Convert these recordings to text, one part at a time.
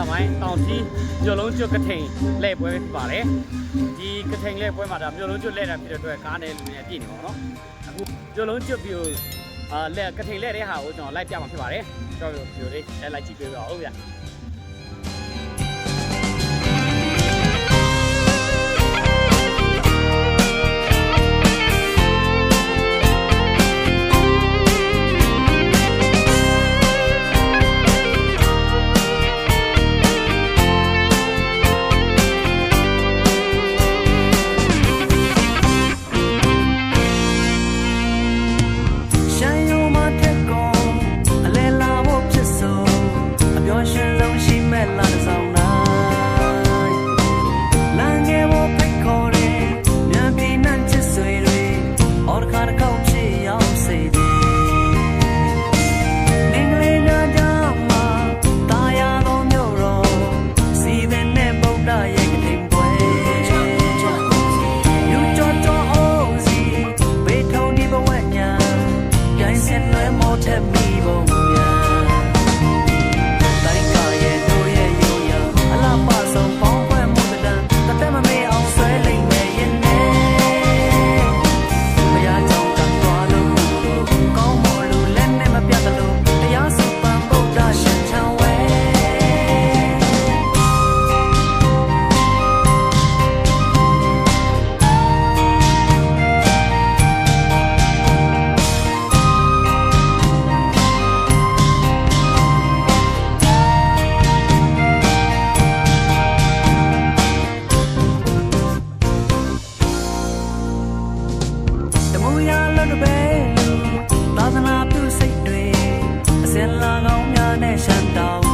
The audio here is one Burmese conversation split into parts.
လပိုင်းတောင်စီမြို့လုံးကျွတ်ကထိန်လဲပွဲဖြစ်ပါတယ်ဒီကထိန်လဲပွဲမှာဒါမြို့လုံးကျွတ်လဲတာဖြစ်တဲ့အတွက်ကားနဲ့လူတွေအပြည့်နေပါတော့အခုမြို့လုံးကျွတ်ပြီးအာလက်ကထိန်လဲတဲ့ဟာကိုကျွန်တော်လိုက်ပြမှာဖြစ်ပါတယ်ကျွန်တော်ပြောလေးအဲလိုက်ကြည့်ပြပါဦးဗျာ 我能想到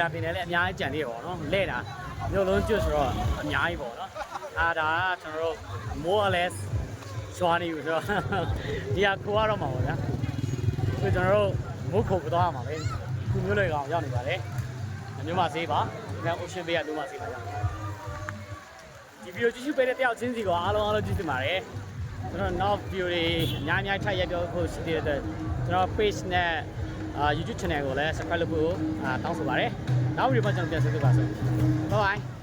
လည်းအများကြီးကြံသေးတယ်ပေါ့နော်လဲတာမျိုးလုံးကျွတ်ဆိုတော့အများကြီးပေါ့နော်အာဒါကကျွန်တော်တို့ more or less ရွာနေပြီဆိုတော့ဒီကခိုးရတော့မှာပေါ့ဗျာဆိုကျွန်တော်တို့မုတ်ခုတ်သွားရမှာပဲခုမျိုးတွေကောင်ရောက်နေပါတယ်မျိုးမဆေးပါငါ ocean bay ကမျိုးမဆေးပါရောက်ဒီဗီဒီယိုကြည့်ရှုပေးတဲ့တယောက်ချင်းစီကအားလုံးအားလုံးကြည့်တင်ပါတယ်ကျွန်တော်နောက်ဗီဒီယိုတွေအများကြီးထပ်ရိုက်ပြောဖို့ရှိသေးတဲ့ကျွန်တော် page နဲ့ အာ YouTube channel ကိုလည်း subscribe လုပ်ဖို့အာတောင်းဆိုပါတယ်နောက်ဗီဒီယိုမှာကျွန်တော်ပြန်ဆက်တွေ့ပါစို့ bye bye